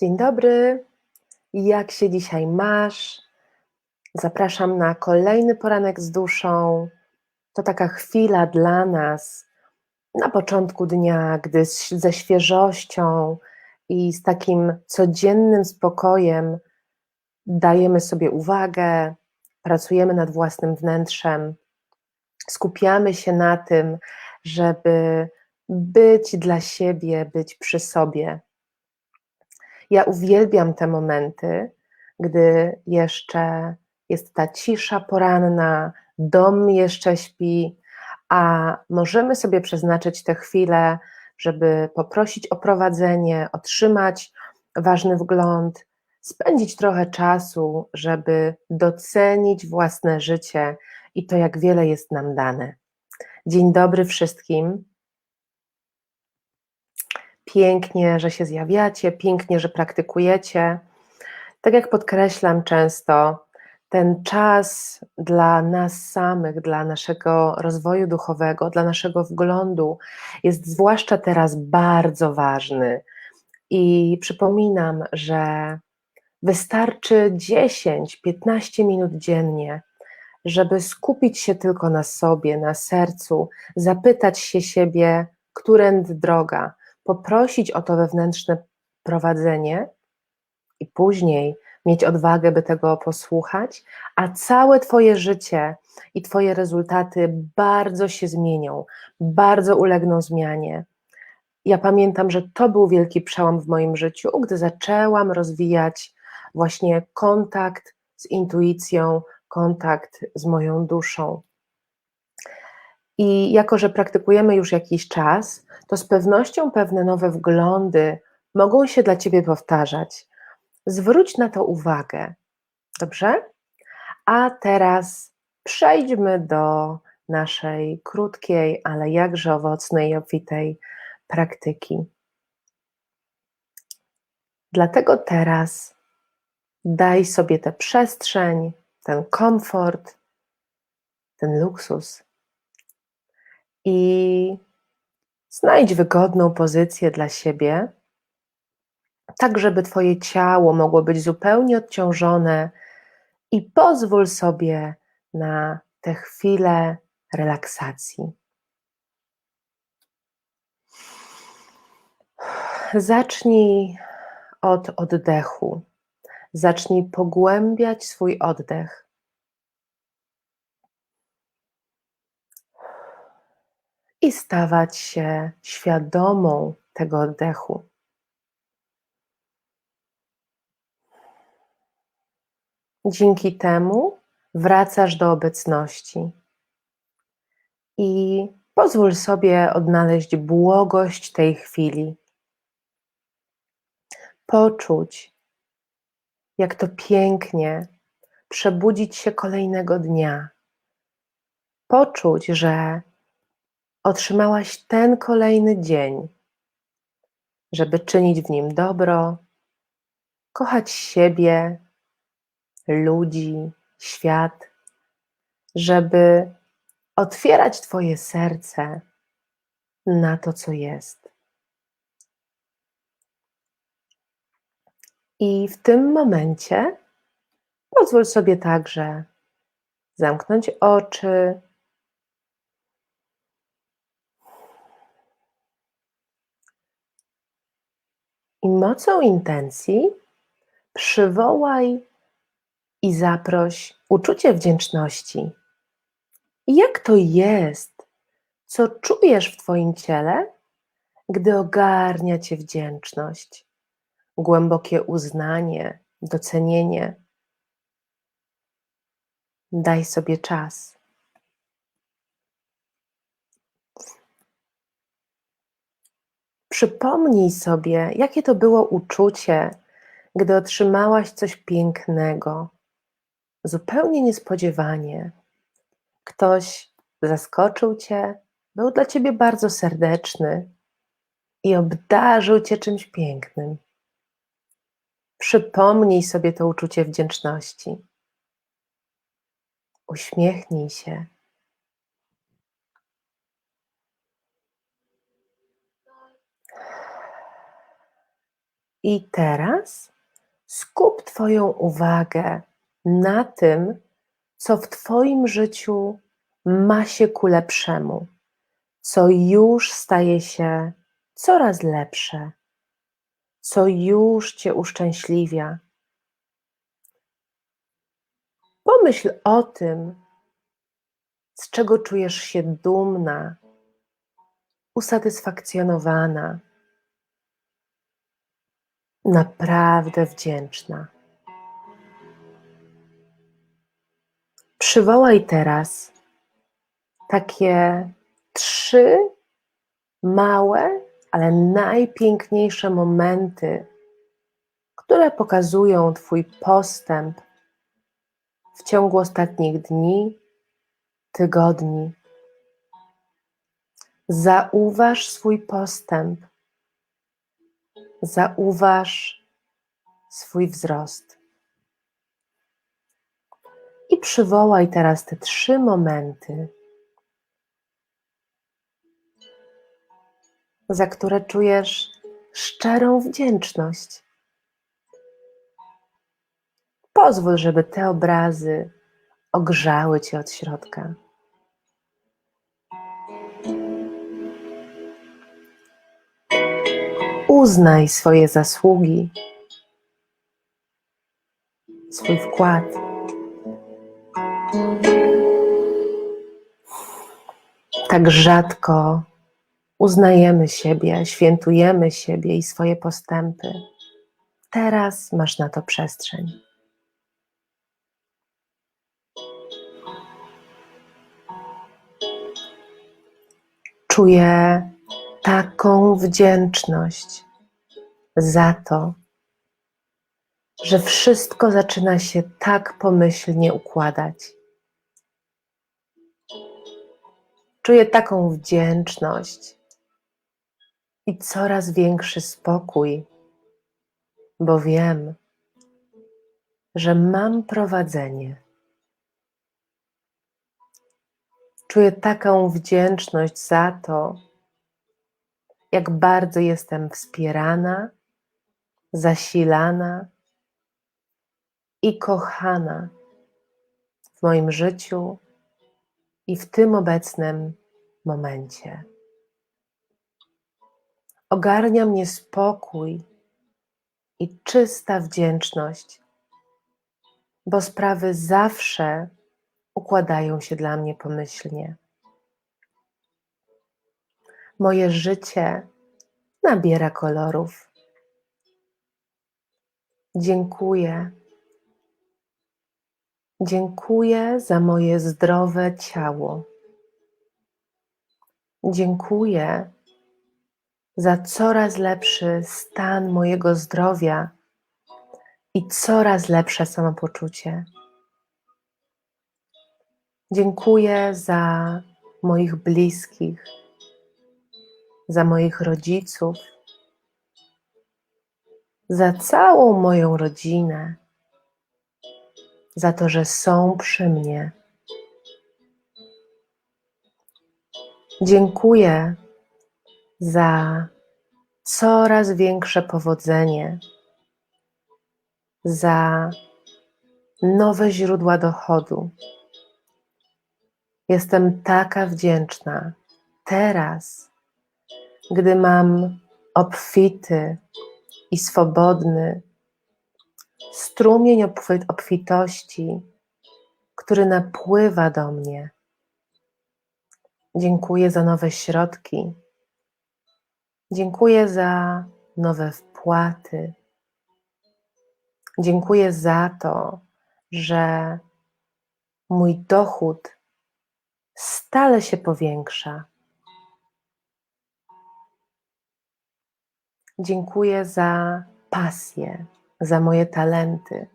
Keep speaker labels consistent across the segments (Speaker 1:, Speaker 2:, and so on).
Speaker 1: Dzień dobry. Jak się dzisiaj masz? Zapraszam na kolejny poranek z duszą. To taka chwila dla nas na początku dnia, gdy ze świeżością i z takim codziennym spokojem dajemy sobie uwagę, pracujemy nad własnym wnętrzem, skupiamy się na tym, żeby być dla siebie, być przy sobie. Ja uwielbiam te momenty, gdy jeszcze jest ta cisza poranna, dom jeszcze śpi, a możemy sobie przeznaczyć tę chwilę, żeby poprosić o prowadzenie, otrzymać ważny wgląd, spędzić trochę czasu, żeby docenić własne życie i to, jak wiele jest nam dane. Dzień dobry wszystkim. Pięknie, że się zjawiacie, pięknie, że praktykujecie. Tak jak podkreślam często, ten czas dla nas samych, dla naszego rozwoju duchowego, dla naszego wglądu jest zwłaszcza teraz bardzo ważny. I przypominam, że wystarczy 10-15 minut dziennie, żeby skupić się tylko na sobie, na sercu, zapytać się siebie, którędy droga, poprosić o to wewnętrzne prowadzenie i później mieć odwagę, by tego posłuchać, a całe Twoje życie i Twoje rezultaty bardzo się zmienią, bardzo ulegną zmianie. Ja pamiętam, że to był wielki przełom w moim życiu, gdy zaczęłam rozwijać właśnie kontakt z intuicją, kontakt z moją duszą. I jako, że praktykujemy już jakiś czas, to z pewnością pewne nowe wglądy mogą się dla Ciebie powtarzać. Zwróć na to uwagę, dobrze? A teraz przejdźmy do naszej krótkiej, ale jakże owocnej i obfitej praktyki. Dlatego teraz daj sobie tę przestrzeń, ten komfort, ten luksus i znajdź wygodną pozycję dla siebie, tak żeby Twoje ciało mogło być zupełnie odciążone i pozwól sobie na tę chwilę relaksacji. Zacznij od oddechu. Zacznij pogłębiać swój oddech. I stawać się świadomą tego oddechu. Dzięki temu wracasz do obecności i pozwól sobie odnaleźć błogość tej chwili. Poczuć, jak to pięknie przebudzić się kolejnego dnia. Poczuć, że otrzymałaś ten kolejny dzień, żeby czynić w nim dobro, kochać siebie, ludzi, świat, żeby otwierać Twoje serce na to, co jest. I w tym momencie pozwól sobie także zamknąć oczy. I mocą intencji przywołaj i zaproś uczucie wdzięczności. Jak to jest, co czujesz w Twoim ciele, gdy ogarnia Cię wdzięczność, głębokie uznanie, docenienie? Daj sobie czas. Przypomnij sobie, jakie to było uczucie, gdy otrzymałaś coś pięknego, zupełnie niespodziewanie. Ktoś zaskoczył cię, był dla ciebie bardzo serdeczny i obdarzył cię czymś pięknym. Przypomnij sobie to uczucie wdzięczności. Uśmiechnij się. I teraz skup Twoją uwagę na tym, co w Twoim życiu ma się ku lepszemu, co już staje się coraz lepsze, co już Cię uszczęśliwia. Pomyśl o tym, z czego czujesz się dumna, usatysfakcjonowana, naprawdę wdzięczna. Przywołaj teraz takie trzy małe, ale najpiękniejsze momenty, które pokazują Twój postęp w ciągu ostatnich dni, tygodni. Zauważ swój postęp, zauważ swój wzrost. I przywołaj teraz te trzy momenty, za które czujesz szczerą wdzięczność. Pozwól, żeby te obrazy ogrzały cię od środka. Uznaj swoje zasługi, swój wkład. Tak rzadko uznajemy siebie, świętujemy siebie i swoje postępy. Teraz masz na to przestrzeń. Czuję taką wdzięczność za to, że wszystko zaczyna się tak pomyślnie układać. Czuję taką wdzięczność i coraz większy spokój, bo wiem, że mam prowadzenie. Czuję taką wdzięczność za to, jak bardzo jestem wspierana, zasilana i kochana w moim życiu i w tym obecnym momencie. Ogarnia mnie spokój i czysta wdzięczność, bo sprawy zawsze układają się dla mnie pomyślnie. Moje życie nabiera kolorów. Dziękuję. Dziękuję za moje zdrowe ciało. Dziękuję za coraz lepszy stan mojego zdrowia i coraz lepsze samopoczucie. Dziękuję za moich bliskich, za moich rodziców, za całą moją rodzinę, za to, że są przy mnie. Dziękuję za coraz większe powodzenie, za nowe źródła dochodu. Jestem taka wdzięczna teraz, gdy mam obfity i swobodny strumień obfit- obfitości, który napływa do mnie. Dziękuję za nowe środki. Dziękuję za nowe wpłaty. Dziękuję za to, że mój dochód stale się powiększa. Dziękuję za pasję, za moje talenty,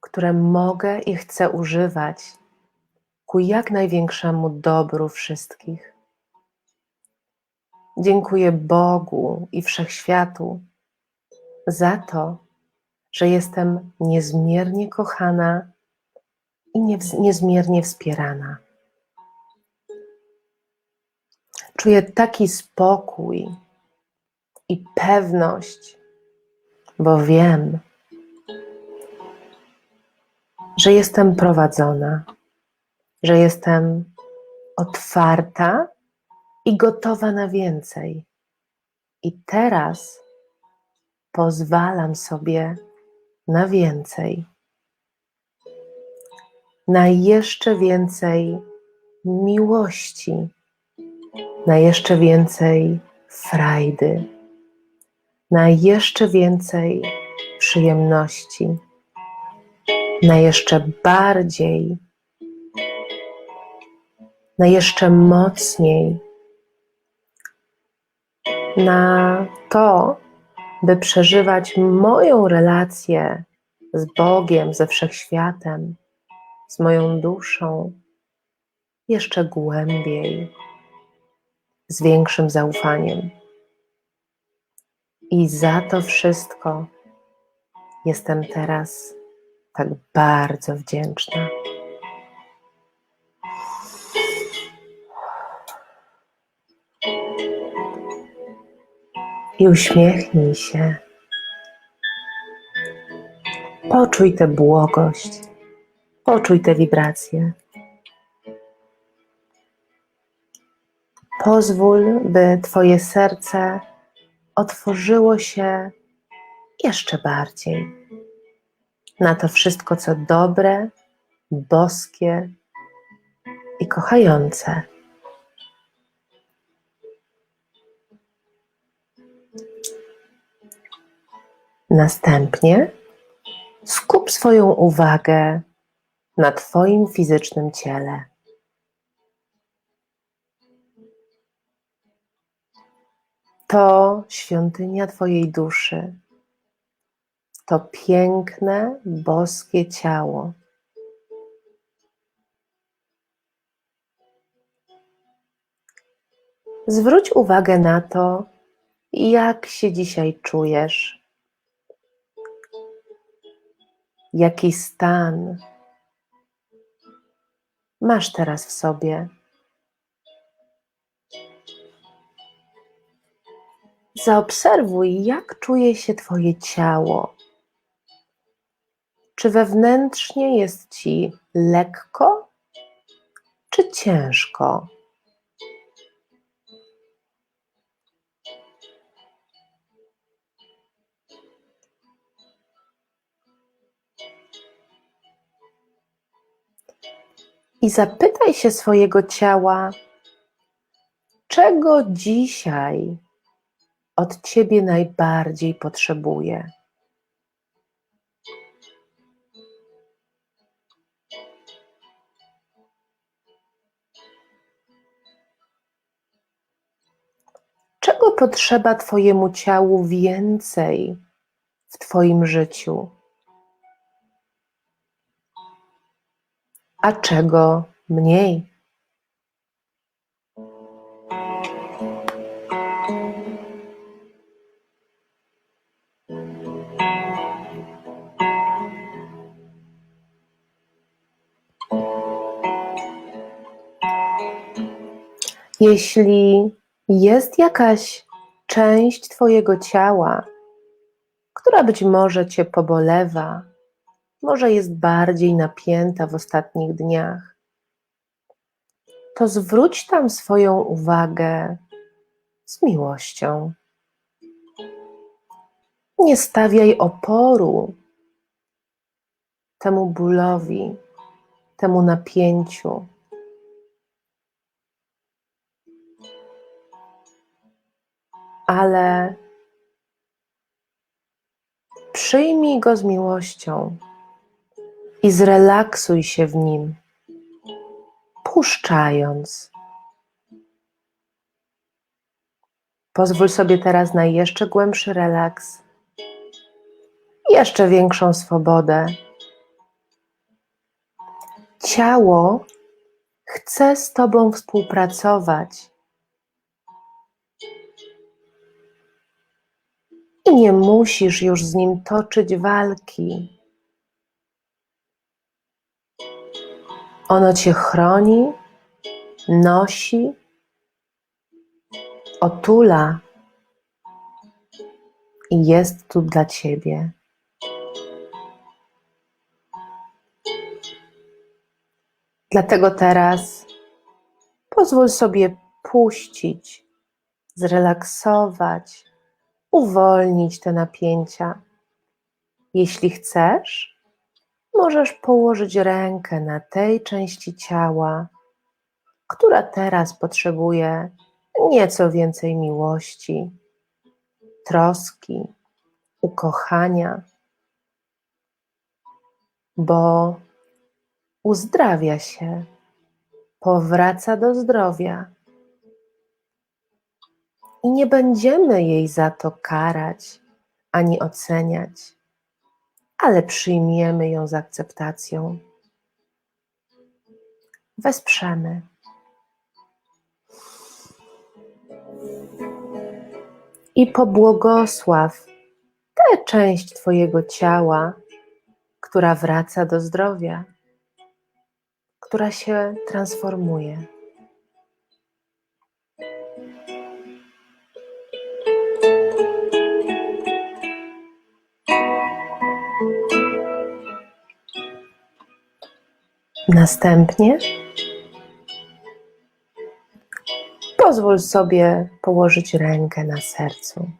Speaker 1: które mogę i chcę używać ku jak największemu dobru wszystkich. Dziękuję Bogu i wszechświatu za to, że jestem niezmiernie kochana i niezmiernie wspierana. Czuję taki spokój i pewność, bo wiem, że jestem prowadzona, że jestem otwarta i gotowa na więcej. I teraz pozwalam sobie na więcej, na jeszcze więcej miłości, na jeszcze więcej frajdy, na jeszcze więcej przyjemności, na jeszcze bardziej, na jeszcze mocniej, na to, by przeżywać moją relację z Bogiem, ze wszechświatem, z moją duszą jeszcze głębiej, z większym zaufaniem. I za to wszystko jestem teraz tak bardzo wdzięczna. I uśmiechnij się. Poczuj tę błogość, poczuj te wibracje. Pozwól, by Twoje serce otworzyło się jeszcze bardziej na to wszystko, co dobre, boskie i kochające. Następnie skup swoją uwagę na Twoim fizycznym ciele. To świątynia Twojej duszy. To piękne, boskie ciało. Zwróć uwagę na to, jak się dzisiaj czujesz. Jaki stan masz teraz w sobie? Zaobserwuj, jak czuje się Twoje ciało. Czy wewnętrznie jest Ci lekko, czy ciężko? I zapytaj się swojego ciała, czego dzisiaj od Ciebie najbardziej potrzebuje. Czego potrzeba Twojemu ciału więcej w Twoim życiu? A czego mniej? Jeśli jest jakaś część Twojego ciała, która być może Cię pobolewa, może jest bardziej napięta w ostatnich dniach, to zwróć tam swoją uwagę z miłością. Nie stawiaj oporu temu bólowi, temu napięciu. Ale przyjmij go z miłością i zrelaksuj się w nim, puszczając. Pozwól sobie teraz na jeszcze głębszy relaks, jeszcze większą swobodę. Ciało chce z Tobą współpracować. Nie musisz już z nim toczyć walki. Ono cię chroni, nosi, otula i jest tu dla ciebie. Dlatego teraz pozwól sobie puścić, zrelaksować, uwolnić te napięcia. Jeśli chcesz, możesz położyć rękę na tej części ciała, która teraz potrzebuje nieco więcej miłości, troski, ukochania, bo uzdrawia się, powraca do zdrowia. I nie będziemy jej za to karać ani oceniać, ale przyjmiemy ją z akceptacją. Wesprzemy. I pobłogosław tę część Twojego ciała, która wraca do zdrowia, która się transformuje. Następnie pozwól sobie położyć rękę na sercu,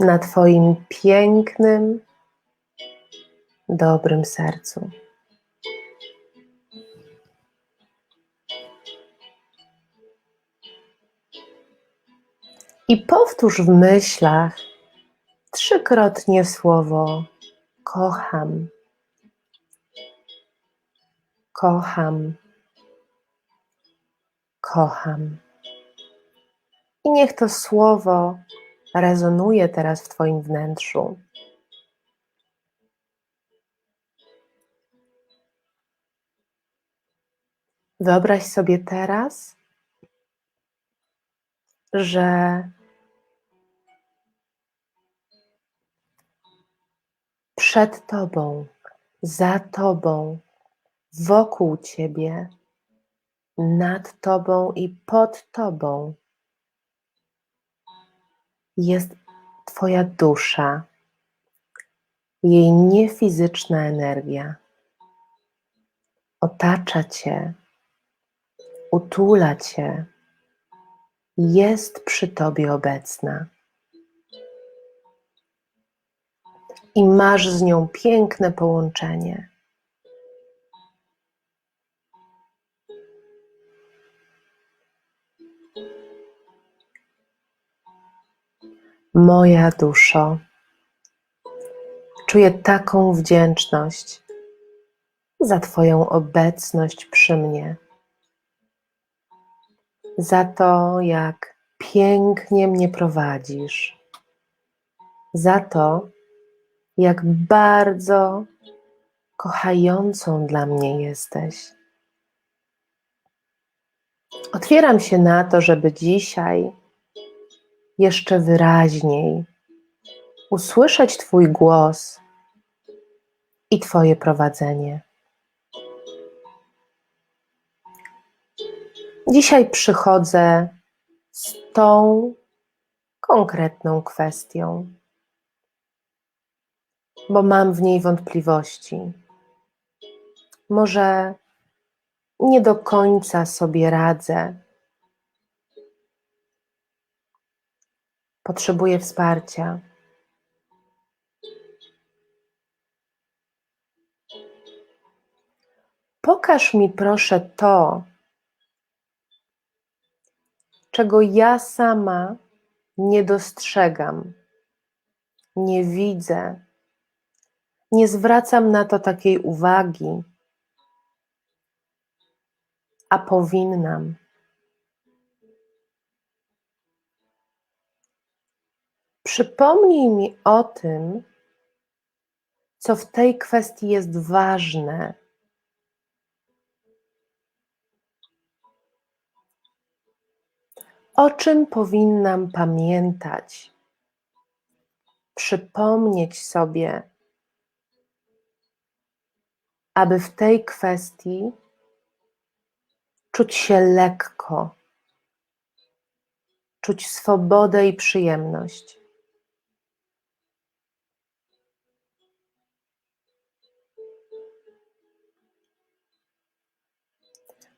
Speaker 1: na Twoim pięknym, dobrym sercu. I powtórz w myślach trzykrotnie słowo kocham kocham, kocham. I niech to słowo rezonuje teraz w Twoim wnętrzu. Wyobraź sobie teraz, że przed Tobą, za Tobą, wokół Ciebie, nad Tobą i pod Tobą jest Twoja dusza, jej niefizyczna energia. Otacza Cię, utula Cię, jest przy Tobie obecna. I masz z nią piękne połączenie. Moja duszo, czuję taką wdzięczność za Twoją obecność przy mnie, za to, jak pięknie mnie prowadzisz, za to, jak bardzo kochającą dla mnie jesteś. Otwieram się na to, żeby dzisiaj jeszcze wyraźniej usłyszeć Twój głos i Twoje prowadzenie. Dzisiaj przychodzę z tą konkretną kwestią, bo mam w niej wątpliwości. Może nie do końca sobie radzę Potrzebuję wsparcia. Pokaż mi proszę to, czego ja sama nie dostrzegam, nie widzę, nie zwracam na to takiej uwagi, a powinnam. Przypomnij mi o tym, co w tej kwestii jest ważne. O czym powinnam pamiętać? Przypomnieć sobie, aby w tej kwestii czuć się lekko, czuć swobodę i przyjemność.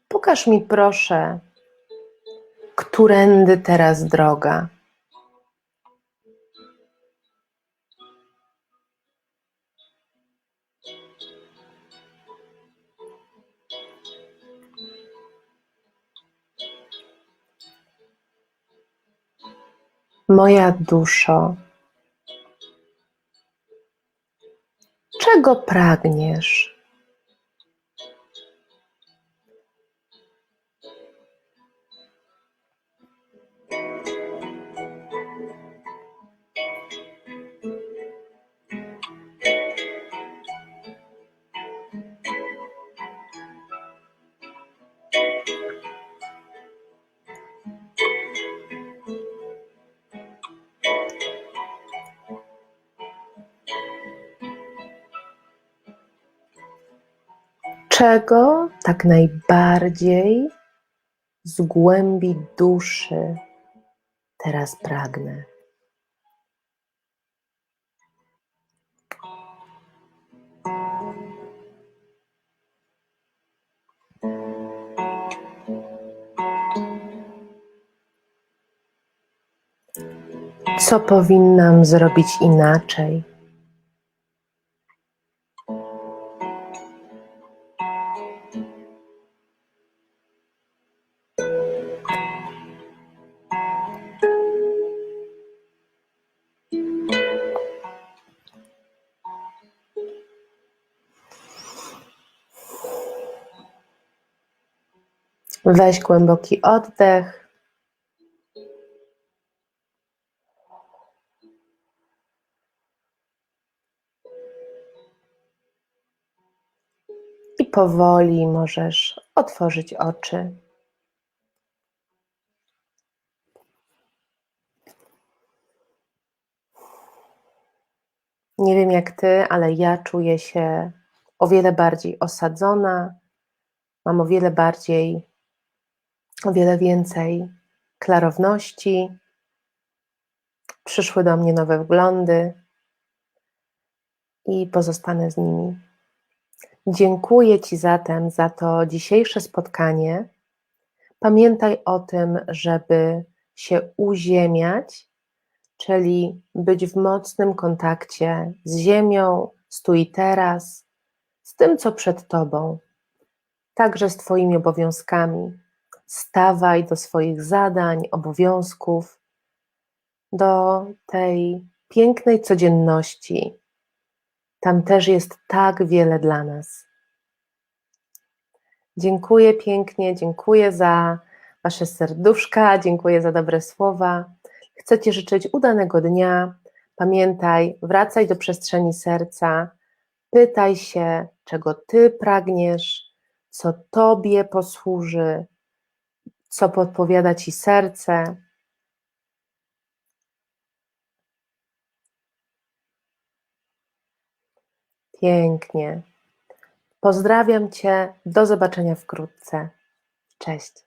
Speaker 1: Pokaż mi proszę, którędy teraz droga. Moja duszo, czego pragniesz? Czego tak najbardziej z głębi duszy teraz pragnę? Co powinnam zrobić inaczej? Weź głęboki oddech. I powoli możesz otworzyć oczy. Nie wiem jak ty, ale ja czuję się o wiele bardziej osadzona. Mam o wiele bardziej, o wiele więcej klarowności. Przyszły do mnie nowe wglądy i pozostanę z nimi. Dziękuję Ci zatem za to dzisiejsze spotkanie. Pamiętaj o tym, żeby się uziemiać, czyli być w mocnym kontakcie z Ziemią, z tu i teraz, z tym, co przed Tobą, także z Twoimi obowiązkami. Stawaj do swoich zadań, obowiązków, do tej pięknej codzienności. Tam też jest tak wiele dla nas. Dziękuję pięknie, dziękuję za Wasze serduszka, dziękuję za dobre słowa. Chcę Ci życzyć udanego dnia. Pamiętaj, wracaj do przestrzeni serca, pytaj się, czego Ty pragniesz, co Tobie posłuży, co podpowiada Ci serce. Pięknie. Pozdrawiam Cię. Do zobaczenia wkrótce. Cześć.